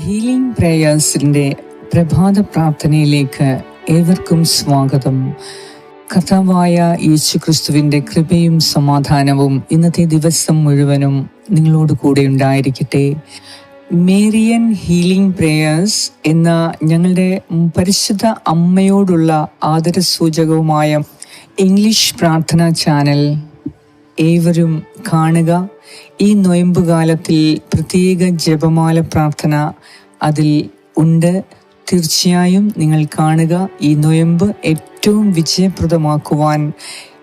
Healing പ്രേയേഴ്സിന്റെ പ്രഭാത പ്രാർത്ഥനയിലേക്ക് ഏവർക്കും സ്വാഗതം. കർത്താവായ യേശു ക്രിസ്തുവിന്റെ കൃപയും സമാധാനവും ഇന്നത്തെ ദിവസം മുഴുവനും നിങ്ങളോട് കൂടെ ഉണ്ടായിരിക്കട്ടെ. മേരിയൻ ഹീലിംഗ് പ്രേയേഴ്സ് എന്ന ഞങ്ങളുടെ പരിശുദ്ധ അമ്മയോടുള്ള ആദരസൂചകവുമായ ഇംഗ്ലീഷ് പ്രാർത്ഥനാ ചാനൽ ഏവരും കാണുക. ഈ നൊയമ്പ് കാലത്തിൽ പ്രത്യേക ജപമാല പ്രാർത്ഥന അതിൽ ഉണ്ട്. തീർച്ചയായും നിങ്ങൾ കാണുക ഈ നൊയമ്പ് ഏറ്റവും വിജയപ്രദമാക്കുവാൻ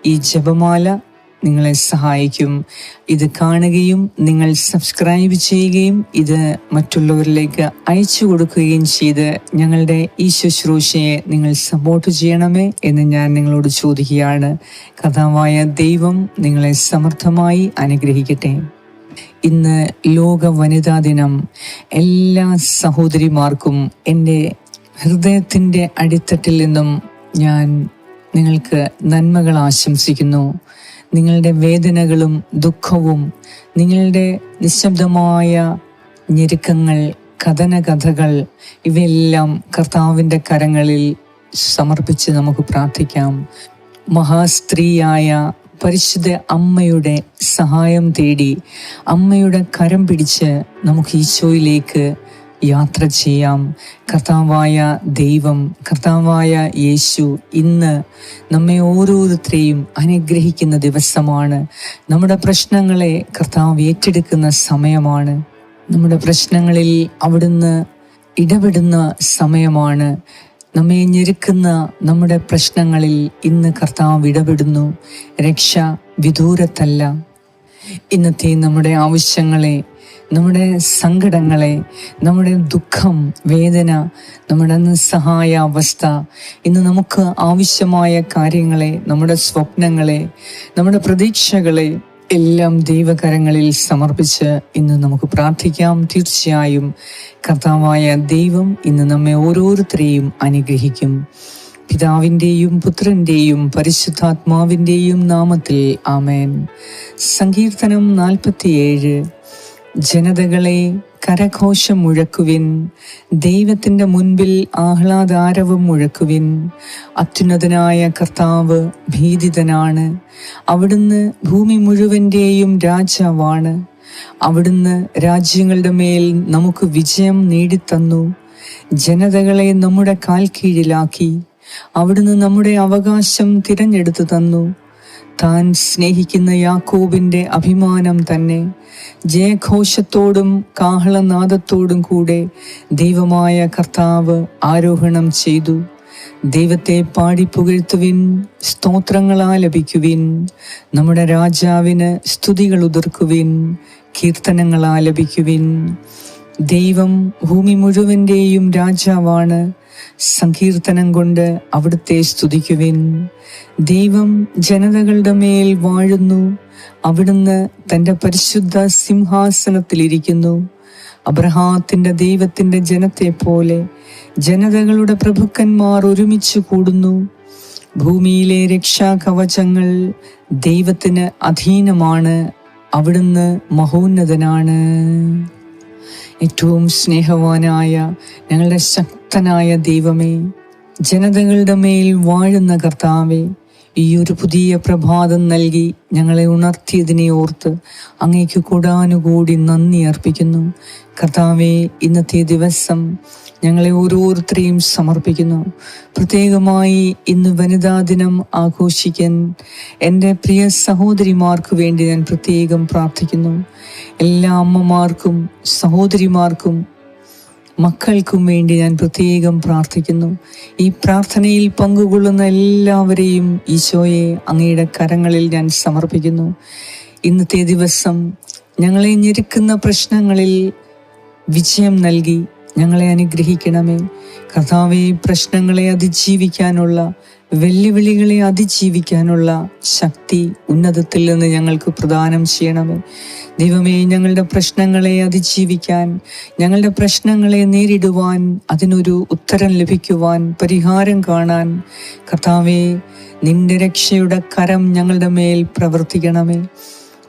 ഈ ജപമാല നിങ്ങളെ സഹായിക്കും. ഇത് കാണുകയും നിങ്ങൾ സബ്സ്ക്രൈബ് ചെയ്യുകയും ഇത് മറ്റുള്ളവരിലേക്ക് അയച്ചു കൊടുക്കുകയും ചെയ്ത് ഞങ്ങളുടെ ഈ ശുശ്രൂഷയെ നിങ്ങൾ സപ്പോർട്ട് ചെയ്യണമേ എന്ന് ഞാൻ നിങ്ങളോട് ചോദിക്കുകയാണ്. കഥാവായ ദൈവം നിങ്ങളെ സമർത്ഥമായി അനുഗ്രഹിക്കട്ടെ. ഇന്ന് ലോക വനിതാ ദിനം. എല്ലാ സഹോദരിമാർക്കും എന്റെ ഹൃദയത്തിന്റെ അടിത്തട്ടിൽ നിന്നും ഞാൻ നിങ്ങൾക്ക് നന്മകൾ ആശംസിക്കുന്നു. നിങ്ങളുടെ വേദനകളും ദുഃഖവും നിങ്ങളുടെ നിശബ്ദമായ ഞെരുക്കങ്ങൾ കഥന കഥകൾ ഇവയെല്ലാം കർത്താവിന്റെ കരങ്ങളിൽ സമർപ്പിച്ച് നമുക്ക് പ്രാർത്ഥിക്കാം. മഹാസ്ത്രീയായ പരിശുദ്ധ അമ്മയുടെ സഹായം തേടി അമ്മയുടെ കരം പിടിച്ച് നമുക്ക് ഈശോയിലേക്ക് യാത്ര ചെയ്യാം. കർത്താവായ ദൈവം കർത്താവായ യേശു ഇന്ന് നമ്മെ ഓരോരുത്തരെയും അനുഗ്രഹിക്കുന്ന ദിവസമാണ്. നമ്മുടെ പ്രശ്നങ്ങളെ കർത്താവ് ഏറ്റെടുക്കുന്ന സമയമാണ്. നമ്മുടെ പ്രശ്നങ്ങളിൽ അവിടുന്ന് ഇടപെടുന്ന സമയമാണ്. നമ്മെ ഞെരുക്കുന്ന നമ്മുടെ പ്രശ്നങ്ങളിൽ ഇന്ന് കർത്താവ് ഇടപെടുന്നു. രക്ഷ വിദൂരത്തല്ല. ഇന്നത്തെ നമ്മുടെ ആവശ്യങ്ങളെ നമ്മുടെ സങ്കടങ്ങളെ നമ്മുടെ ദുഃഖം വേദന നമ്മുടെ നിസ്സഹായ അവസ്ഥ ഇന്ന് നമുക്ക് ആവശ്യമായ കാര്യങ്ങളെ നമ്മുടെ സ്വപ്നങ്ങളെ നമ്മുടെ പ്രതീക്ഷകളെ എല്ലാം ദൈവകരങ്ങളിൽ സമർപ്പിച്ച് ഇന്ന് നമുക്ക് പ്രാർത്ഥിക്കാം. തീർച്ചയായും കർത്താവായ ദൈവം ഇന്ന് നമ്മെ ഓരോരുത്തരെയും അനുഗ്രഹിക്കും. പിതാവിന്റെയും പുത്രന്റെയും പരിശുദ്ധാത്മാവിന്റെയും നാമത്തിൽ ആമേൻ. സങ്കീർത്തനം നാൽപ്പത്തിയേഴ്. ജനതകളെ കരഘോഷം മുഴക്കുവിൻ. ദൈവത്തിന്റെ മുൻപിൽ ആഹ്ലാദാരവം മുഴക്കുവിൻ. അത്യുന്നതനായ കർത്താവ് ഭീതിതനാണ്. അവിടുന്ന് ഭൂമി മുഴുവന്റെയും രാജാവാണ്. അവിടുന്ന് രാജ്യങ്ങളുടെ മേൽ നമുക്ക് വിജയം നേടിത്തന്നു. ജനതകളെ നമ്മുടെ കാൽ കീഴിലാക്കി അവിടുന്ന് നമ്മുടെ അവകാശം തിരഞ്ഞെടുത്തു തന്നു. താൻ സ്നേഹിക്കുന്ന യാക്കോബിന്റെ അഭിമാനം തന്നെ ജയഘോഷത്തോടും കാഹളനാദത്തോടും കൂടെ ദൈവമായ കർത്താവ് ആരോഹണം ചെയ്തു. ദൈവത്തെ പാടി പുകഴ്ത്തുവിൻ സ്തോത്രങ്ങൾ ആലപിക്കുവിൻ നമ്മുടെ രാജാവിന് സ്തുതികൾ ഉതിർക്കുവിൻ കീർത്തനങ്ങളാൽ ലഭിക്കുവിൻ. ദൈവം ഭൂമി മുഴുവന്റെയും രാജാവാണ്. സങ്കീർത്തനം കൊണ്ട് അവിടുത്തെ സ്തുതിക്കുവിൻ. ദൈവം ജനതകളുടെ മേൽ വാഴുന്നു. അവിടുന്ന് തന്റെ പരിശുദ്ധ സിംഹാസനത്തിലിരിക്കുന്നു. അബ്രഹാത്തിന്റെ ദൈവത്തിന്റെ ജനത്തെ പോലെ ജനതകളുടെ പ്രഭുക്കന്മാർ ഒരുമിച്ച് കൂടുന്നു. ഭൂമിയിലെ രക്ഷാകവചങ്ങൾ ദൈവത്തിന് അധീനമാണ്. അവിടുന്ന് മഹോന്നതനാണ്. ഏറ്റവും സ്നേഹവാനായ ഞങ്ങളുടെ ശക്തനായ ദൈവമേ ജനതകളുടെ മേൽ വാഴുന്ന കർത്താവെ ഈ ഒരു പുതിയ പ്രഭാതം നൽകി ഞങ്ങളെ ഉണർത്തിയതിനെ ഓർത്ത് അങ്ങേക്ക് കൂടാനുകൂടി നന്ദി അർപ്പിക്കുന്നു. കർത്താവെ ഇന്നത്തെ ദിവസം ഞങ്ങളെ ഓരോരുത്തരെയും സമർപ്പിക്കുന്നു. പ്രത്യേകമായി ഇന്ന് വനിതാ ദിനം ആഘോഷിക്കാൻ എന്റെ പ്രിയ സഹോദരിമാർക്ക് വേണ്ടി ഞാൻ പ്രത്യേകം പ്രാർത്ഥിക്കുന്നു. എല്ലാ അമ്മമാർക്കും സഹോദരിമാർക്കും മക്കൾക്കും വേണ്ടി ഞാൻ പ്രത്യേകം പ്രാർത്ഥിക്കുന്നു. ഈ പ്രാർത്ഥനയിൽ പങ്കുകൊള്ളുന്ന എല്ലാവരെയും ഈശോയെ അങ്ങയുടെ കരങ്ങളിൽ ഞാൻ സമർപ്പിക്കുന്നു. ഇന്നത്തെ ദിവസം ഞങ്ങളെ ഞെരുക്കുന്ന പ്രശ്നങ്ങളിൽ വിജയം നൽകി ഞങ്ങളെ അനുഗ്രഹിക്കണമേ. കർത്താവെ പ്രശ്നങ്ങളെ അതിജീവിക്കാനുള്ള വെല്ലുവിളികളെ അതിജീവിക്കാനുള്ള ശക്തി ഉന്നതത്തിൽ നിന്ന് ഞങ്ങൾക്ക് പ്രദാനം ചെയ്യണമേ. ദൈവമേ ഞങ്ങളുടെ പ്രശ്നങ്ങളെ അതിജീവിക്കാൻ ഞങ്ങളുടെ പ്രശ്നങ്ങളെ നേരിടുവാൻ അതിനൊരു ഉത്തരം ലഭിക്കുവാൻ പരിഹാരം കാണാൻ കർത്താവെ നിന്റെ രക്ഷയുടെ കരം ഞങ്ങളുടെ മേൽ പ്രവർത്തിക്കണമേ.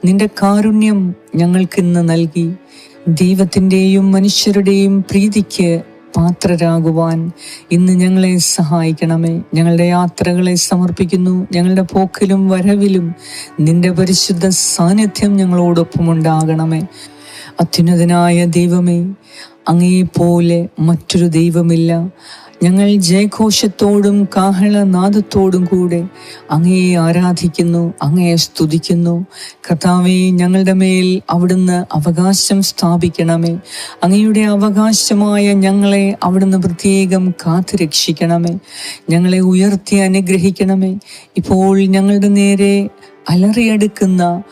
നിന്റെ കാരുണ്യം ഞങ്ങൾക്കിന്ന് നൽകി. ദൈവത്തിന്റെയും മനുഷ്യരുടെയും പ്രീതിക്ക് പാത്രരാകുവാൻ ഇന്ന് ഞങ്ങളെ സഹായിക്കണമേ. ഞങ്ങളുടെ യാത്രകളെ സമർപ്പിക്കുന്നു. ഞങ്ങളുടെ പോക്കിലും വരവിലും നിന്റെ പരിശുദ്ധ സാന്നിധ്യം ഞങ്ങളോടൊപ്പം ഉണ്ടാകണമേ അത്യുന്നതനായ ദൈവമേ അങ്ങേപോലെ മറ്റൊരു ദൈവമില്ല. ഞങ്ങൾ ജയഘോഷത്തോടും കാഹളനാദത്തോടും കൂടെ അങ്ങയെ ആരാധിക്കുന്നു അങ്ങയെ സ്തുതിക്കുന്നു. കർത്താവെ ഞങ്ങളുടെ മേൽ അവിടുന്ന് അവകാശം സ്ഥാപിക്കണമേ. അങ്ങയുടെ അവകാശമായ ഞങ്ങളെ അവിടുന്ന് പ്രത്യേകം കാത്തുരക്ഷിക്കണമേ. ഞങ്ങളെ ഉയർത്തി അനുഗ്രഹിക്കണമേ. ഇപ്പോൾ ഞങ്ങളുടെ നേരെ അലറിയെടുക്കുന്ന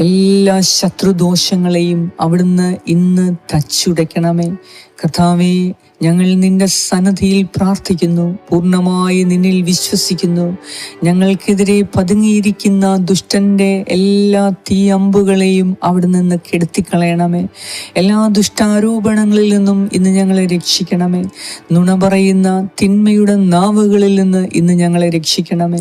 എല്ലാ ശത്രുദോഷങ്ങളെയും അവിടുന്ന് ഇന്ന് തച്ചുടയ്ക്കണമേ. കഥാവേ ഞങ്ങൾ നിന്റെ സന്നദ്ധിയിൽ പ്രാർത്ഥിക്കുന്നു പൂർണമായി നിന്നിൽ വിശ്വസിക്കുന്നു. ഞങ്ങൾക്കെതിരെ പതുങ്ങിയിരിക്കുന്ന ദുഷ്ടന്റെ എല്ലാ തീ അമ്പുകളെയും അവിടെ നിന്ന് കെടുത്തിക്കളയണമേ. എല്ലാ ദുഷ്ടാരോപണങ്ങളിൽ നിന്നും ഇന്ന് ഞങ്ങളെ രക്ഷിക്കണമേ. നുണ പറയുന്ന തിന്മയുടെ നാവുകളിൽ നിന്ന് ഇന്ന് ഞങ്ങളെ രക്ഷിക്കണമേ.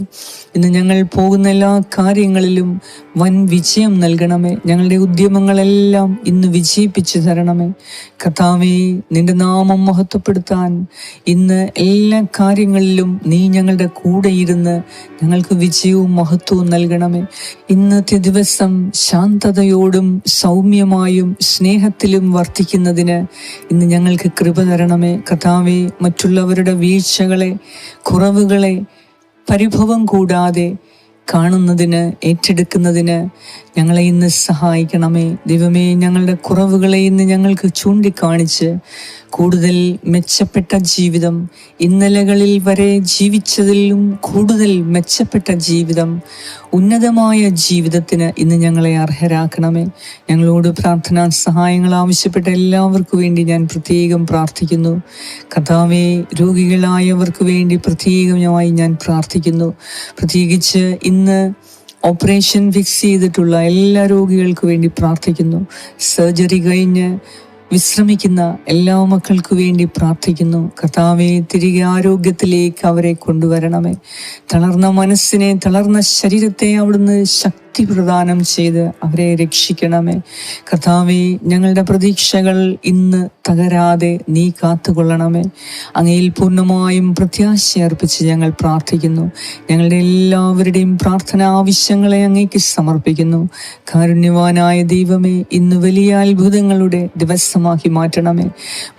ഇന്ന് ഞങ്ങൾ പോകുന്ന എല്ലാ കാര്യങ്ങളിലും വൻ വിജയം നൽകണമേ. ഞങ്ങളുടെ ഉദ്യമങ്ങളെല്ലാം ഇന്ന് വിജയിപ്പിച്ചു തരണമേ. കഥാവേ നിന്റെ നാമം മഹത്വപ്പെടുത്താൻ ഇന്ന് എല്ലാ കാര്യങ്ങളിലും നീ ഞങ്ങളുടെ കൂടെ ഇരുന്ന് ഞങ്ങൾക്ക് വിജയവും മഹത്വവും നൽകണമേ. ഇന്നത്തെ ദിവസം ശാന്തതയോടും സൗമ്യമായും സ്നേഹത്തിലും വർദ്ധിക്കുന്നതിന് ഇന്ന് ഞങ്ങൾക്ക് കൃപ തരണമേ. കഥാവെ മറ്റുള്ളവരുടെ വീഴ്ചകളെ കുറവുകളെ പരിഭവം കൂടാതെ കാണുന്നതിന് ഏറ്റെടുക്കുന്നതിന് ഞങ്ങളെ ഇന്ന് സഹായിക്കണമേ. ദൈവമേ ഞങ്ങളുടെ കുറവുകളെ ഇന്ന് ഞങ്ങൾക്ക് ചൂണ്ടിക്കാണിച്ച് കൂടുതൽ മെച്ചപ്പെട്ട ജീവിതം ഇന്നലകളിൽ വരെ ജീവിച്ചതിലും കൂടുതൽ മെച്ചപ്പെട്ട ജീവിതം ഉന്നതമായ ജീവിതത്തിന് ഇന്ന് ഞങ്ങളെ അർഹരാക്കണമേ. ഞങ്ങളോട് പ്രാർത്ഥനാ സഹായങ്ങൾ ആവശ്യപ്പെട്ട എല്ലാവർക്കു വേണ്ടി ഞാൻ പ്രത്യേകം പ്രാർത്ഥിക്കുന്നു. കഥാവെ രോഗികളായവർക്ക് വേണ്ടി പ്രത്യേകമായി ഞാൻ പ്രാർത്ഥിക്കുന്നു. പ്രത്യേകിച്ച് ഇന്ന് ഓപ്പറേഷൻ ഫിക്സ് ചെയ്തിട്ടുള്ള എല്ലാ രോഗികൾക്ക് വേണ്ടി പ്രാർത്ഥിക്കുന്നു. സർജറി കഴിഞ്ഞ് വിശ്രമിക്കുന്ന എല്ലാ മക്കൾക്ക് വേണ്ടി പ്രാർത്ഥിക്കുന്നു. കർത്താവെ തിരികെ ആരോഗ്യത്തിലേക്ക് അവരെ കൊണ്ടുവരണമേ. തളർന്ന മനസ്സിനെ തളർന്ന ശരീരത്തെ അവിടുന്ന് ശക്തി പ്രദാനം ചെയ്ത് അവരെ രക്ഷിക്കണമേ. കർത്താവെ ഞങ്ങളുടെ പ്രതീക്ഷകൾ ഇന്ന് തകരാതെ നീ കാത്തുകൊള്ളണമേ. അങ്ങയിൽ പൂർണമായും പ്രത്യാശ അർപ്പിച്ച് ഞങ്ങൾ പ്രാർത്ഥിക്കുന്നു. ഞങ്ങളുടെ എല്ലാവരുടെയും പ്രാർത്ഥന ആവശ്യങ്ങളെ അങ്ങേക്ക് സമർപ്പിക്കുന്നു. കാരുണ്യവാനായ ദൈവമേ ഇന്ന് വലിയ അത്ഭുതങ്ങളുടെ ദിവസമാക്കി മാറ്റണമേ.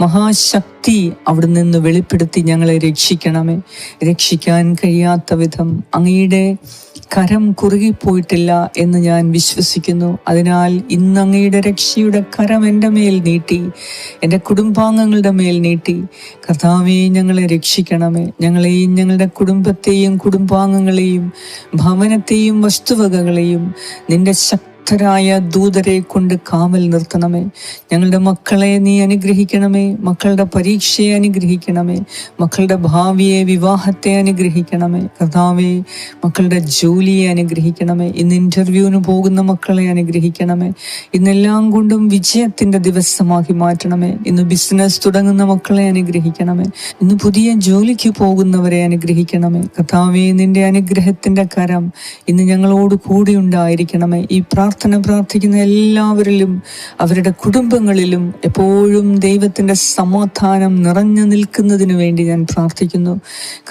മഹാശക്തി അവിടെ നിന്ന് വെളിപ്പെടുത്തി ഞങ്ങളെ രക്ഷിക്കണമേ. രക്ഷിക്കാൻ കഴിയാത്ത വിധം അങ്ങയുടെ കരം കുറുകിപ്പോയിട്ടില്ല എന്ന് ഞാൻ വിശ്വസിക്കുന്നു. അതിനാൽ ഇന്ന് അങ്ങയുടെ രക്ഷയുടെ കരം എന്റെ മേൽ നീട്ടി എന്റെ കുടുംബാംഗങ്ങളുടെ മേൽ നീട്ടി. കർത്താവേ ഞങ്ങളെ രക്ഷിക്കണമേ. ഞങ്ങളെയും ഞങ്ങളുടെ കുടുംബത്തെയും കുടുംബാംഗങ്ങളെയും ഭവനത്തെയും വസ്തുവകകളെയും നിന്റെ ശക്തി ശക്തരായ ദൂതരെ കൊണ്ട് കാവൽ നിർത്തണമേ. ഞങ്ങളുടെ മക്കളെ നീ അനുഗ്രഹിക്കണമേ. മക്കളുടെ പരീക്ഷയെ അനുഗ്രഹിക്കണമേ. മക്കളുടെ ഭാവിയെ വിവാഹത്തെ അനുഗ്രഹിക്കണമേ. കർത്താവെ മക്കളുടെ ജോലിയെ അനുഗ്രഹിക്കണമേ. ഇന്ന് ഇന്റർവ്യൂവിന് പോകുന്ന മക്കളെ അനുഗ്രഹിക്കണമേ. ഇന്നെല്ലാം കൊണ്ടും വിജയത്തിന്റെ ദിവസമാക്കി മാറ്റണമേ. ഇന്ന് ബിസിനസ് തുടങ്ങുന്ന മക്കളെ അനുഗ്രഹിക്കണമേ. ഇന്ന് പുതിയ ജോലിക്ക് പോകുന്നവരെ അനുഗ്രഹിക്കണമേ. കർത്താവെ നിന്റെ അനുഗ്രഹത്തിന്റെ കരം ഇന്ന് ഞങ്ങളോട് കൂടി ഉണ്ടായിരിക്കണമേ. ഈ പ്രാർത്ഥന പ്രാർത്ഥിക്കുന്ന എല്ലാവരിലും അവരുടെ കുടുംബങ്ങളിലും എപ്പോഴും ദൈവത്തിന്റെ സമാധാനം നിറഞ്ഞു നിൽക്കുന്നതിന് വേണ്ടി ഞാൻ പ്രാർത്ഥിക്കുന്നു.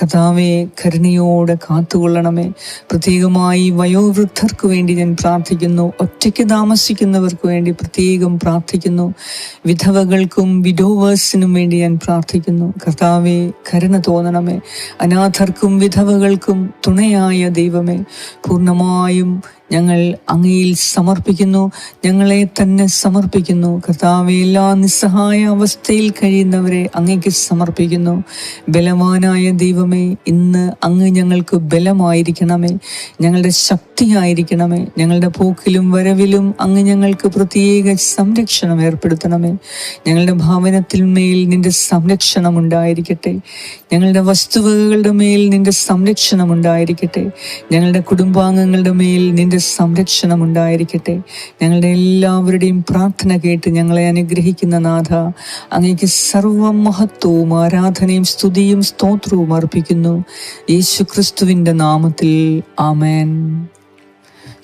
കഥാവെ കരുണയോടെ കാത്തുകൊള്ളണമേ. പ്രത്യേകമായി വയോവൃദ്ധർക്ക് വേണ്ടി ഞാൻ പ്രാർത്ഥിക്കുന്നു. ഒറ്റയ്ക്ക് താമസിക്കുന്നവർക്ക് വേണ്ടി പ്രത്യേകം പ്രാർത്ഥിക്കുന്നു. വിധവകൾക്കും വിഡോവേഴ്സിനും വേണ്ടി ഞാൻ പ്രാർത്ഥിക്കുന്നു. കർത്താവെ കരുണ തോന്നണമേ. അനാഥർക്കും വിധവകൾക്കും തുണയായ ദൈവമേ. പൂർണമായും ഞങ്ങൾ അങ്ങയിൽ സമർപ്പിക്കുന്നു ഞങ്ങളെ തന്നെ സമർപ്പിക്കുന്നു. കർത്താവെ എല്ലാ നിസ്സഹായ അവസ്ഥയിൽ കഴിയുന്നവരെ അങ്ങേക്ക് സമർപ്പിക്കുന്നു. ബലവാനായ ദൈവമേ ഇന്ന് അങ്ങ് ഞങ്ങൾക്ക് ബലമായിരിക്കണമേ. ഞങ്ങളുടെ ശക്തിയായിരിക്കണമേ ഞങ്ങളുടെ പോക്കിലും വരവിലും അങ്ങ് ഞങ്ങൾക്ക് പ്രത്യേക സംരക്ഷണം ഏർപ്പെടുത്തണമേ. ഞങ്ങളുടെ ഭവനത്തിൽ മേൽ നിന്റെ സംരക്ഷണം ഉണ്ടായിരിക്കട്ടെ. ഞങ്ങളുടെ വസ്തുവകകളുടെ മേൽ നിന്റെ സംരക്ഷണം ഉണ്ടായിരിക്കട്ടെ. ഞങ്ങളുടെ കുടുംബാംഗങ്ങളുടെ മേൽ നിന്റെ സംരക്ഷണം ഉണ്ടായിരിക്കട്ടെ. ഞങ്ങളുടെ എല്ലാവരുടെയും പ്രാർത്ഥന കേട്ട് ഞങ്ങളെ അനുഗ്രഹിക്കുന്ന നാഥ അങ്ങേക്ക് സർവ മഹത്വവും ആരാധനയും സ്തുതിയും സ്തോത്രവും അർപ്പിക്കുന്നു. യേശു ക്രിസ്തുവിന്റെ നാമത്തിൽ ആമേൻ.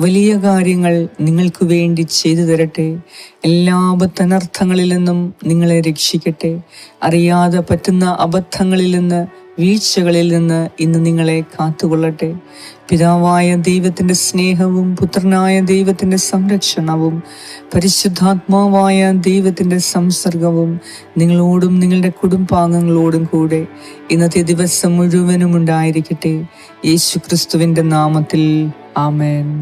വലിയ കാര്യങ്ങൾ നിങ്ങൾക്ക് വേണ്ടി ചെയ്തു തരട്ടെ. എല്ലാ അബദ്ധനർത്ഥങ്ങളിൽ നിന്നും നിങ്ങളെ രക്ഷിക്കട്ടെ. അറിയാതെ പറ്റുന്ന അബദ്ധങ്ങളിൽ നിന്ന് വീഴ്ചകളിൽ നിന്ന് ഇന്ന് നിങ്ങളെ കാത്തുകൊള്ളട്ടെ. പിതാവായ ദൈവത്തിന്റെ സ്നേഹവും പുത്രനായ ദൈവത്തിന്റെ സംരക്ഷണവും പരിശുദ്ധാത്മാവായ ദൈവത്തിന്റെ സംസർഗവും നിങ്ങളോടും നിങ്ങളുടെ കുടുംബാംഗങ്ങളോടും കൂടെ ഇന്നത്തെ ദിവസം മുഴുവനും ഉണ്ടായിരിക്കട്ടെ. യേശു ക്രിസ്തുവിന്റെ നാമത്തിൽ ആമേൻ.